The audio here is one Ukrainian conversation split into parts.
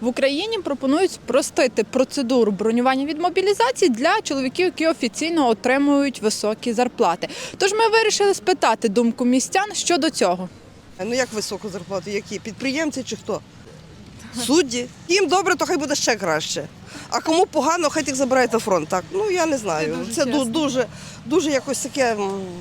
В Україні пропонують спростити процедуру бронювання від мобілізації для чоловіків, які офіційно отримують високі зарплати. Тож ми вирішили спитати думку містян щодо цього. Ну як високу зарплату? Які? Підприємці чи хто? Судді. Їм добре, то хай буде ще краще. А кому погано, хай тих забирають на фронт. Так, ну я не знаю. дуже Це ду- дуже, дуже якось таке.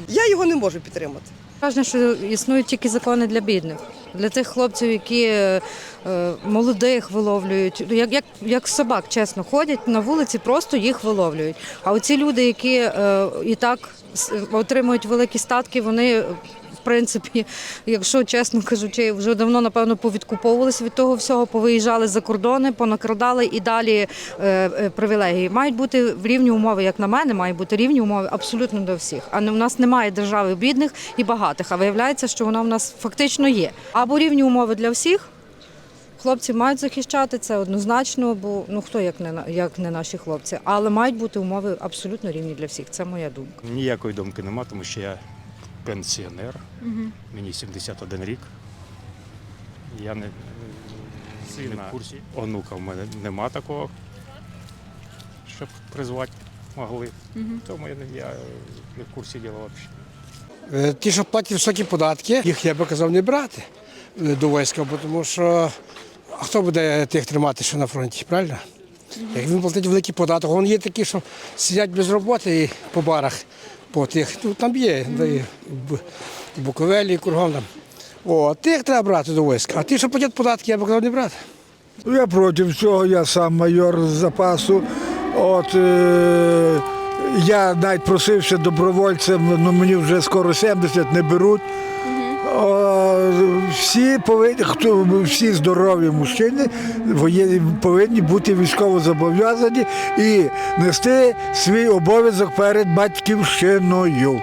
Я його не можу підтримати. Враження, що існують тільки закони для бідних, для тих хлопців, які е, е, молодих виловлюють, як, як, як собак, чесно, ходять на вулиці, просто їх виловлюють. А оці люди, які е, і так отримують великі статки, вони. В принципі, якщо чесно кажучи, вже давно напевно повідкуповувалися від того всього, повиїжджали за кордони, понакрадали і далі е, е, привілегії. Мають бути в рівні умови, як на мене, мають бути рівні умови абсолютно до всіх. А не в нас немає держави бідних і багатих. А виявляється, що вона в нас фактично є. Або рівні умови для всіх. Хлопці мають захищати це однозначно, бо ну хто як не як не наші хлопці, але мають бути умови абсолютно рівні для всіх. Це моя думка. Ніякої думки нема, тому що я пенсіонер, мені 71 рік. Я не, не в курсі. Онука в мене нема такого, щоб призвати могли. Тому я, не- я не в курсі діла взагалі. Е, Ті, що платять високі податки, їх я би казав не брати е, до війська, бо тому що а хто буде тих тримати, що на фронті, правильно? Як він платить великий податок, вон є такі, що сидять без роботи і по барах, по тих, ну там є, де і Буковелі, кругом там. О, тих треба брати до війська. А ті, що платять податки, я б казав не брати. Ну, Я проти всього, я сам майор з запасу. От е, я навіть просився добровольцем, ну мені вже скоро 70 не беруть. Всі повинні, хто всі здорові мужчини воєнні повинні бути військово зобов'язані і нести свій обов'язок перед батьківщиною.